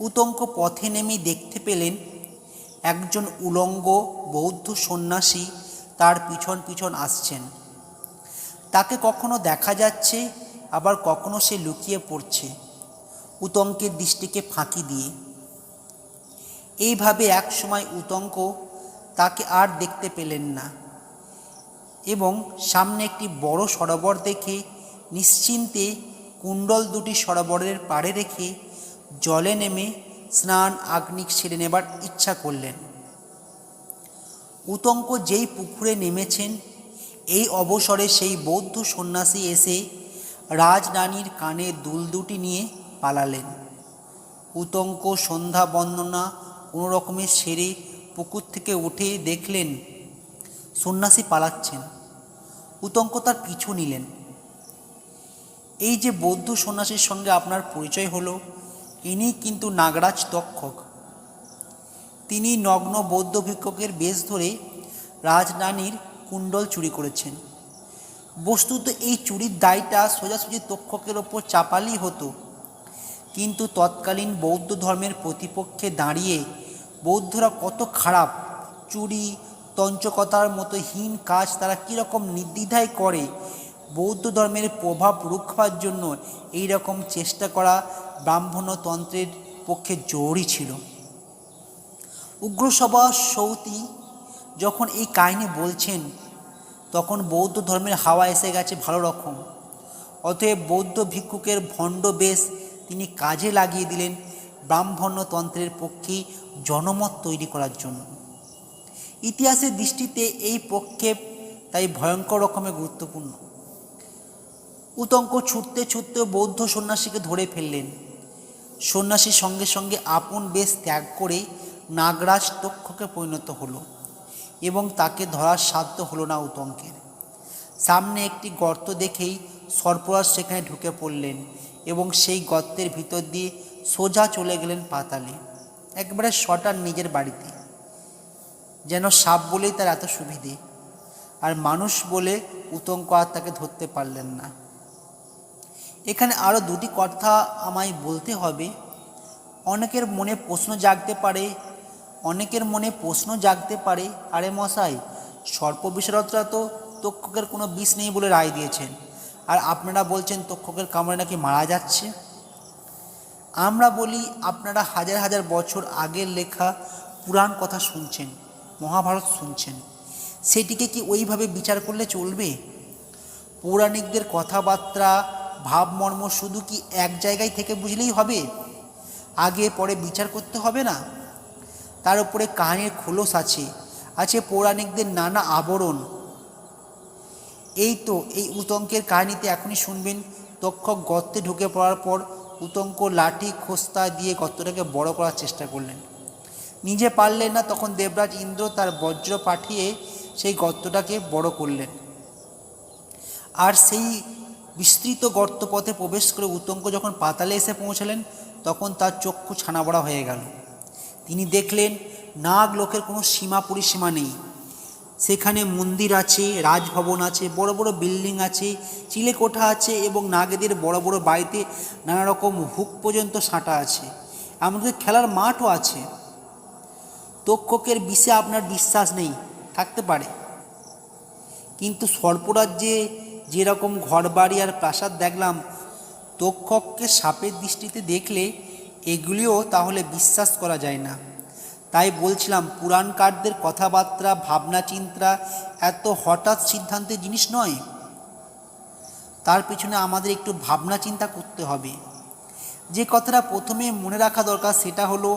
উতঙ্ক পথে নেমে দেখতে পেলেন একজন উলঙ্গ বৌদ্ধ সন্ন্যাসী তার পিছন পিছন আসছেন। তাকে কখনো দেখা যাচ্ছে, আবার কখনো সে লুকিয়ে পড়ছে উতঙ্কের দৃষ্টিকে ফাঁকি দিয়ে। এইভাবে এক সময় উতঙ্ক তাকে আর দেখতে পেলেন না এবং সামনে একটি বড় সরোবর দেখে নিশ্চিন্তে কুণ্ডল দুটি সরোবরের পাড়ে রেখে জলে নেমে স্নান আগ্নিক সেরে নেবার ইচ্ছা করলেন। উতঙ্ক যেই পুকুরে নেমেছেন, এই অবসরে সেই বৌদ্ধ সন্ন্যাসী এসে রাজরানীর কানে দুল দুটি নিয়ে পালালেন। উতঙ্ক সন্ধ্যা বন্দনা কোনো রকমের সেরে পুকুর থেকে উঠে দেখলেন, সন্ন্যাসী পালাচ্ছেন। উতঙ্ক তার পিছু নিলেন। এই যে বৌদ্ধ সন্ন্যাসীর সঙ্গে আপনার পরিচয় হলো, ইনি কিন্তু নাগরাজ তক্ষক তিনি নগ্ন বৌদ্ধ ভিক্ষকের বেশ ধরে রাজনানীর কুণ্ডল চুরি করেছেন। বস্তুত এই চুরির দায়টা সোজাসুজি তক্ষকের ওপর চাপালি হতো। কিন্তু তৎকালীন বৌদ্ধ ধর্মের প্রতিপক্ষে দাঁড়িয়ে বৌদ্ধরা কত খারাপ, চুরি তঞ্চকতার মতো হীন কাজ তারা কীরকম নির্দ্বিধায় করে বৌদ্ধ ধর্মের প্রভাব রুখবার জন্য এই রকম চেষ্টা করা ব্রাহ্মণতন্ত্রের পক্ষে জরুরি ছিল। উগ্রসভা সৌতি যখন এই কাহিনী বলছেন, তখন বৌদ্ধ ধর্মের হাওয়া এসে গেছে ভালো রকম। অতএব বৌদ্ধ ভিক্ষুকের ভণ্ড বেশ তিনি কাজে লাগিয়ে দিলেন ব্রাহ্মণ্যতন্ত্রের পক্ষে জনমত তৈরি করার জন্য। ইতিহাসের দৃষ্টিতে এই প্রক্ষেপ তাই ভয়ঙ্কর রকমের গুরুত্বপূর্ণ। উতঙ্ক ছুটতে ছুটতে বৌদ্ধ সন্ন্যাসীকে ধরে ফেললেন। সন্ন্যাসীর সঙ্গে সঙ্গে আপন বেশ ত্যাগ করে নাগরাজ তক্ষকে পরিণত হলো এবং তাকে ধরার সাধ্য হলো না উতঙ্কের। সামনে একটি গর্ত দেখেই সর্পরাজ সেখানে ঢুকে পড়লেন এবং সেই গর্তের ভিতর দিয়ে সোজা চলে গেলেন পাতালে, একবারে শটার নিজের বাড়িতে। যেন সাপ বলেই তার এত সুবিধে, আর মানুষ বলে উতঙ্ক আর তাকে ধরতে পারলেন না। এখানে আরও দুটি কথা আমায় বলতে হবে। অনেকের মনে প্রশ্ন জাগতে পারে, অনেকের মনে প্রশ্ন জাগতে পারে। আরে মশাই, সর্প বিশারদরা তো তক্ষকের কোনো বিষ নেই বলে রায় দিয়েছেন। আর আপনারা বলছেন তক্ষকের কামড়ে নাকি মারা যাচ্ছে? আমরা বলি আপনারা হাজার হাজার বছর আগের লেখা পুরাণ কথা শুনছেন, মহাভারত শুনছেন। সেটিকে কি ওইভাবে বিচার করলে চলবে? পৌরাণিকদের কথাবার্তা ভাবমর্ম শুধু কি এক জায়গায় থেকে বুঝলেই হবে? আগে পরে বিচার করতে হবে না? তার উপরে কাহিনীর খোলস আছে আছে পৌরাণিকদের নানা আবরণ। এই তো, এই উতঙ্কের কাহিনীতে এখনই শুনবেন তক্ষক গর্তে ঢুকে পড়ার পর উতঙ্ক লাঠি, খোস্তা দিয়ে গর্তটাকে বড় করার চেষ্টা করলেন। নিজে পারলেন না, তখন দেবরাজ ইন্দ্র তার বজ্র পাঠিয়ে সেই গর্তটাকে বড় করলেন। আর সেই বিস্তৃত গর্তপথে প্রবেশ করে উতঙ্ক যখন পাতালে এসে পৌঁছালেন, তখন তার চক্ষু ছানাবড়া হয়ে গেল। তিনি দেখলেন, নাগ লোকের কোনো সীমা পরিসীমা নেই। সেখানে মন্দির আছে, রাজভবন আছে, বড় বড় বিল্ডিং আছে, চিলেকোঠা আছে এবং নাগেদের বড় বড় বাড়িতে নানা রকম হুক পর্যন্ত সাঁটা আছে। এমনকি খেলার মাঠও আছে। তক্ষকের বিষে আপনার বিশ্বাস নেই, থাকতে পারে। কিন্তু সর্পরাজ্যে যেরকম ঘরবাড়ি আর প্রাসাদ দেখলাম, তক্ষককে সাপের দৃষ্টিতে দেখলে এগুলিও তাহলে বিশ্বাস করা যায় না। তাই বলছিলাম, পুরাণকারদের কথাবার্তা ভাবনা চিন্তা এত হঠাৎ সিদ্ধান্তের জিনিস নয়। তার পিছনে আমাদের একটু ভাবনা চিন্তা করতে হবে। যে কথাটা প্রথমে মনে রাখা দরকার সেটা হলো,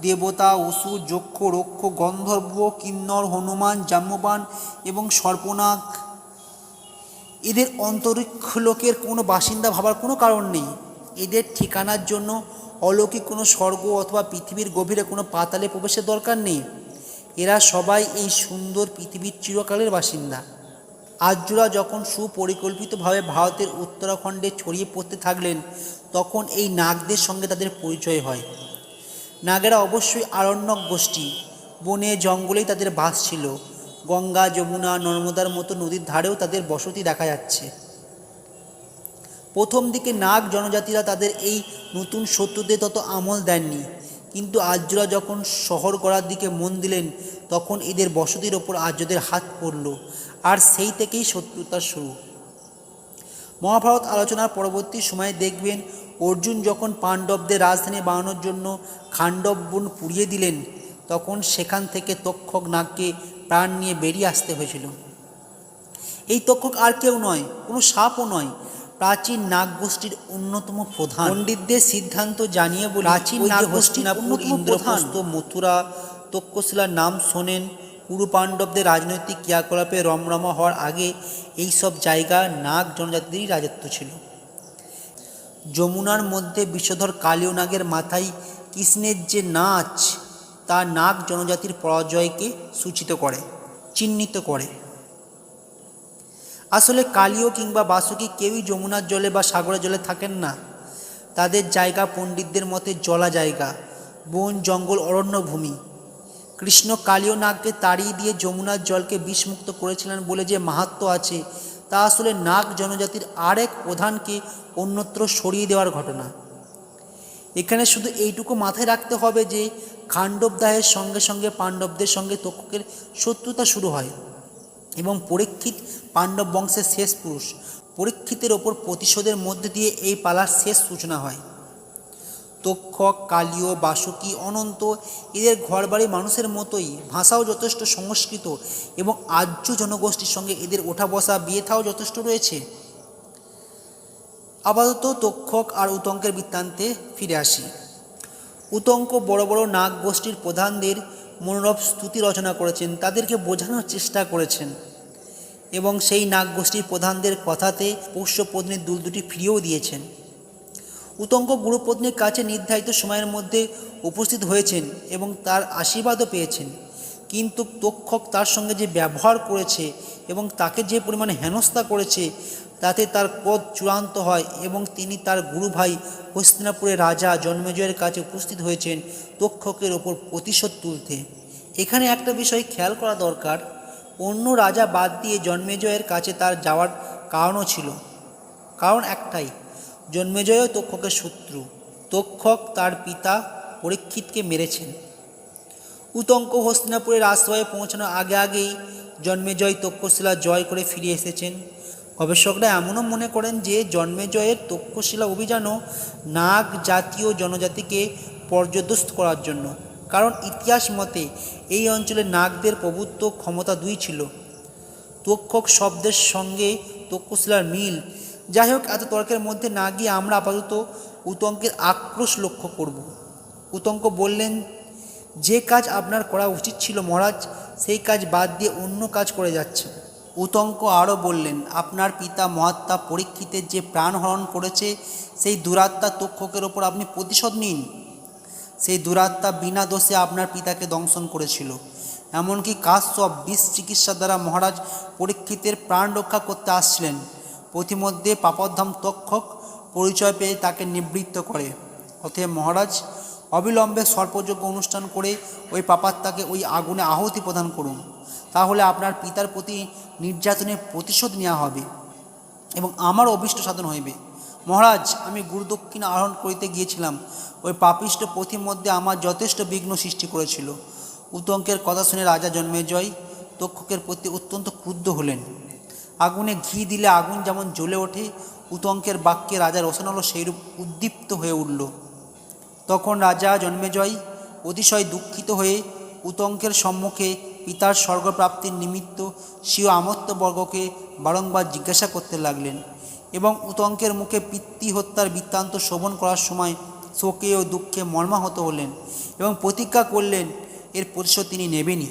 দেবতা অসু যক্ষ, রক্ষ, গন্ধর্ব, কিন্নর, হনুমান, জাম্যবান এবং সর্পনাগ এদের অন্তরিক্ষ লোকের কোনো বাসিন্দা ভাবার কোনো কারণ নেই। এদের ঠিকানার জন্য অলৌকিক কোনো স্বর্গ অথবা পৃথিবীর গভীরে কোনো পাতালে প্রবেশের দরকার নেই। এরা সবাই এই সুন্দর পৃথিবীর চিরকালের বাসিন্দা। আর্যরা যখন সুপরিকল্পিতভাবে ভারতের উত্তরাখণ্ডে ছড়িয়ে পড়তে থাকলেন, তখন এই নাগদের সঙ্গে তাদের পরিচয় হয়। নাগেরা অবশ্যই আরণ্যক গোষ্ঠী। বনে জঙ্গলেই তাদের বাস ছিল। গঙ্গা, যমুনা, নর্মদার মতো নদীর ধারেও তাদের বসতি দেখা যাচ্ছে। প্রথম দিকে নাগ জনজাতিরা তাদের এই নতুন শত্রুদের তত আমল দেননি। কিন্তু আর্যরা যখন শহর গড়ার দিকে মন দিলেন, তখন এদের বসতির ওপর আর্যদের হাত পড়ল। আর সেই থেকেই শত্রুতা শুরু। মহাভারত আলোচনার পরবর্তী সময়ে দেখবেন, অর্জুন যখন পাণ্ডবদের রাজধানী বানানোর জন্য খাণ্ডব বন পুড়িয়ে দিলেন তখন সেখান থেকে তক্ষক নাগকে প্রাণ নিয়ে বেরিয়ে আসতে হয়েছিল। এই তক্ষক আর কেউ নয় কোনো সাপও নয় প্রাচীন নাগ গোষ্ঠীর অন্যতম প্রধান। পণ্ডিতদের সিদ্ধান্ত জানিয়ে বলি প্রাচীন নাগ গোষ্ঠী ইন্দ্রপ্রস্থ মথুরা তক্ষশিলার নাম শোনেন। কুরু পাণ্ডবদের রাজনৈতিক ক্রিয়াকলাপে রমরমা হওয়ার আগে এই সব জায়গা নাগ জনজাতিদেরই রাজত্ব ছিল। যমুনার মধ্যে বিষধর কালীয় নাগের মাথায় কৃষ্ণের যে নাচ তা নাগ জনজাতির পরাজয়কে সূচিত করে, চিহ্নিত করে। আসলে কালীয় কিংবা বাসুকি কেউই যমুনার জলে বা সাগরের জলে থাকেন না। তাদের জায়গা পণ্ডিতদের মতে জলা জায়গা, বন, জঙ্গল অরণ্যভূমি কৃষ্ণ কালীয় নাগকে তাড়িয়ে দিয়ে যমুনার জলকে বিষমুক্ত করেছিলেন বলে যে মাহাত্ম আছে, তা আসলে নাগ জনজাতির আরেক প্রধানকে অন্যত্র সরিয়ে দেওয়ার ঘটনা। এখানে শুধু এইটুকু মাথায় রাখতে হবে যে খাণ্ডবদাহের সঙ্গে সঙ্গে পাণ্ডবদের সঙ্গে তক্ষকের শত্রুতা শুরু হয় এবং পরীক্ষিত পাণ্ডব বংশের শেষ পুরুষ, পরীক্ষিতের ওপর প্রতিশোধের মধ্যে দিয়ে এই পালার শেষ সূচনা হয়। তক্ষক, কালীয়, বাসুকি, অনন্ত, এদের ঘরবাড়ি মানুষের মতোই, ভাষাও যথেষ্ট সংস্কৃত এবং আর্য জনগোষ্ঠীর সঙ্গে এদের ওঠা বসা বিয়ে থাও যথেষ্ট রয়েছে। আপাতত তক্ষক আর উতঙ্কের বৃত্তান্তে ফিরে আসি। উতঙ্ক বড় বড় নাগ গোষ্ঠীর প্রধানদের মনোরব স্তুতি রচনা করেছেন, তাদেরকে বোঝানোর চেষ্টা করেছেন এবং সেই নাগ গোষ্ঠীর প্রধানদের কথাতে পোষ্যপত্নীর দুল দুটি ফিরিয়েও দিয়েছেন। উতঙ্ক গুরুপত্নীর কাছে নির্ধারিত সময়ের মধ্যে উপস্থিত হয়েছেন এবং তার আশীর্বাদও পেয়েছেন। কিন্তু তক্ষক তার সঙ্গে যে ব্যবহার করেছে এবং তাকে যে পরিমাণে হেনস্থা করেছে, তাতে তার ক্রোধ চূড়ান্ত হয় এবং তিনি তার গুরু ভাই হস্তিনাপুরের রাজা জন্মেজয়ের কাছে উপস্থিত হয়েছেন তক্ষকের ওপর প্রতিশোধ তুলতে। এখানে একটা বিষয় খেয়াল করা দরকার, অন্য রাজা বাদ দিয়ে জন্মেজয়ের কাছে তার যাওয়ার কারণও ছিল। কারণ একটাই, জন্মেজয়ও তক্ষকের শত্রু। তক্ষক তার পিতা পরীক্ষিতকে মেরেছেন। উতঙ্ক হস্তিনাপুরের আশ্রয়ে পৌঁছানোর আগে আগেই জন্মেজয় তক্ষশিলা জয় করে ফিরে এসেছেন। গবেষকরা এমনও মনে করেন যে জন্মেজয়ের তক্ষশিলা অভিযানও নাগ জাতীয় জনজাতিকে পর্যদস্ত করার জন্য। কারণ ইতিহাস মতে এই অঞ্চলে নাগদের প্রভুত্ব ক্ষমতা দুই ছিল। তক্ষক শব্দের সঙ্গে তক্ষশিলার মিল। যাই হোক এত তর্কের মধ্যে না গিয়ে আমরা আপাতত উতঙ্কের আক্রোশ লক্ষ্য করব। উতঙ্ক বললেন যে কাজ আপনার করা উচিত ছিল মহারাজ, সেই কাজ বাদ দিয়ে অন্য কাজ করে যাচ্ছে। উতঙ্ক আরও বললেন, আপনার পিতা মহাত্মা পরীক্ষিতের যে প্রাণহরণ করেছে, সেই দুরাত্মা তক্ষকের ওপর আপনি প্রতিশোধ নিন। সেই দুরাত্মা বিনা দোষে আপনার পিতাকে দংশন করেছিল। এমনকি কাশ্যপ বিষ চিকিৎসা দ্বারা মহারাজ পরীক্ষিতের প্রাণ রক্ষা করতে আসছিলেন। পথিমধ্যে পাপধাম তক্ষক পরিচয় পেয়ে তাকে নিবৃত্ত করে। অতএব মহারাজ অবিলম্বে সর্পযোগ্য অনুষ্ঠান করে ওই পাপাত্মাকে ওই আগুনে আহতি প্রদান করুন। তাহলে আপনার পিতার প্রতি নির্যাতনের প্রতিশোধ নেওয়া হবে এবং আমার অভিষ্ট সাধন হইবে। মহারাজ, আমি গুরুদক্ষিণা আহরণ করিতে গিয়েছিলাম। ওই পাপিষ্ট পথির মধ্যে আমার যথেষ্ট বিঘ্ন সৃষ্টি করেছিল। উতঙ্কের কথা শুনে রাজা জন্মেজয় তক্ষকের প্রতি অত্যন্ত ক্রুদ্ধ হলেন। আগুনে ঘি দিলে আগুন যেমন জ্বলে ওঠে উতঙ্কের বাক্যে রাজা রসনালো সেইরূপ উদ্দীপ্ত হয়ে উঠল। তখন রাজা জন্মেজয় অতিশয় দুঃখিত হয়ে উতঙ্কের সম্মুখে পিতার স্বর্গপ্রাপ্তির নিমিত্ত স্বীয় আমত্তবর্গকে বারংবার জিজ্ঞাসা করতে লাগলেন এবং উতঙ্কের মুখে পিতৃ হত্যার বৃত্তান্ত শোভন করার সময় শোকে ও দুঃখে মর্মাহত হলেন এবং প্রতিজ্ঞা করলেন, এর প্রতিশোধ তিনি নেবেনই।